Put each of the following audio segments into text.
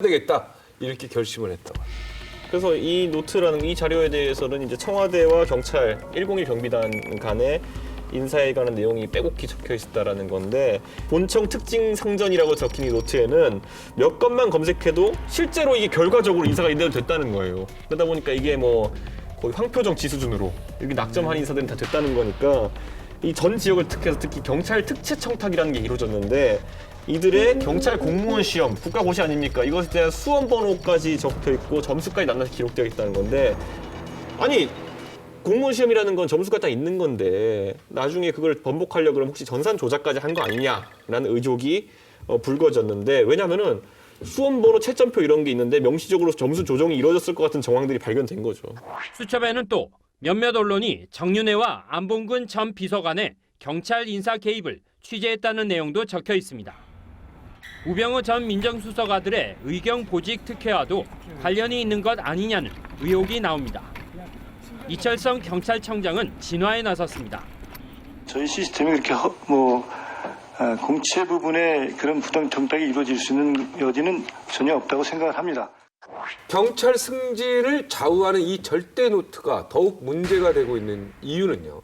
되겠다 이렇게 결심을 했다. 그래서 이 노트라는 이 자료에 대해서는 이제 청와대와 경찰 101 경비단 간의 인사에 관한 내용이 빼곡히 적혀 있었다라는 건데 본청 특징 상전이라고 적힌 이 노트에는 몇 건만 검색해도 실제로 이게 결과적으로 인사가 이대로 됐다는 거예요. 그러다 보니까 이게 뭐 거의 황표정 지 수준으로 이렇게 낙점한 인사들은 다 됐다는 거니까 이 전 지역을 특해서 특히 경찰 특채 청탁이라는 게 이루어졌는데 이들의 경찰 공무원 시험 국가고시 아닙니까? 이것에 대한 수험 번호까지 적혀 있고 점수까지 낱낱이 기록되어 있다는 건데 아니 공무원 시험이라는 건 점수가 다 있는 건데 나중에 그걸 번복하려 그러면 혹시 전산 조작까지 한 거 아니냐라는 의혹이 어, 불거졌는데 왜냐면은 수험 번호 채점표 이런 게 있는데 명시적으로 점수 조정이 이루어졌을 것 같은 정황들이 발견된 거죠. 수첩에는 또 몇몇 언론이 정윤회와 안봉근 전 비서관의 경찰 인사 개입을 취재했다는 내용도 적혀 있습니다. 우병우 전 민정수석 아들의 의경 보직 특혜와도 관련이 있는 것 아니냐는 의혹이 나옵니다. 이철성 경찰청장은 진화에 나섰습니다. 저희 시스템이 그렇게 허- 뭐 아, 공채 부분에 그런 부당 정tak이 이루어질 수 있는 여지는 전혀 없다고 생각을 합니다. 경찰 승진을 좌우하는 이 절대 노트가 더욱 문제가 되고 있는 이유는요.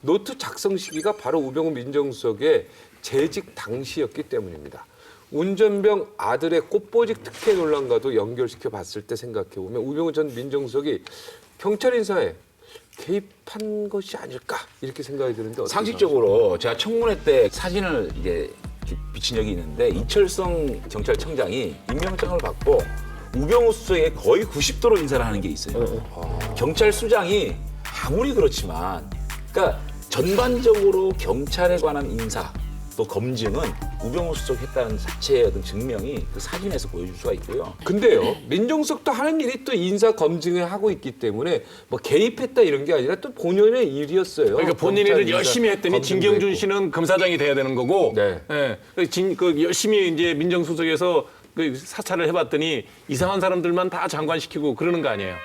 노트 작성 시기가 바로 우병우 민정수석의 재직 당시였기 때문입니다. 운전병 아들의 꽃보직 특혜 논란과도 연결시켜 봤을 때 생각해 보면 우병우 전 민정수석이 경찰 인사에 개입한 것이 아닐까 이렇게 생각이 드는데 어떻게 상식적으로 제가 청문회 때 사진을 이제 비친 적이 있는데 이철성 경찰청장이 임명장을 받고 우병우 수석에 거의 90도로 인사를 하는 게 있어요. 경찰 수장이 아무리 그렇지만 그러니까 전반적으로 경찰에 관한 인사 또 검증은 우병우 수석 했다는 자체의 어떤 증명이 그 사진에서 보여줄 수가 있고요. 근데요, 민정수석도 하는 일이 또 인사 검증을 하고 있기 때문에 뭐 개입했다 이런 게 아니라 또 본연의 일이었어요. 그러니까 본인 검찰 일을 인사 열심히 했더니 검증도 진경준 했고. 씨는 검사장이 돼야 되는 거고, 네. 예, 그 진, 그 열심히 이제 민정수석에서 그 사찰을 해봤더니 이상한 사람들만 다 장관시키고 그러는 거 아니에요.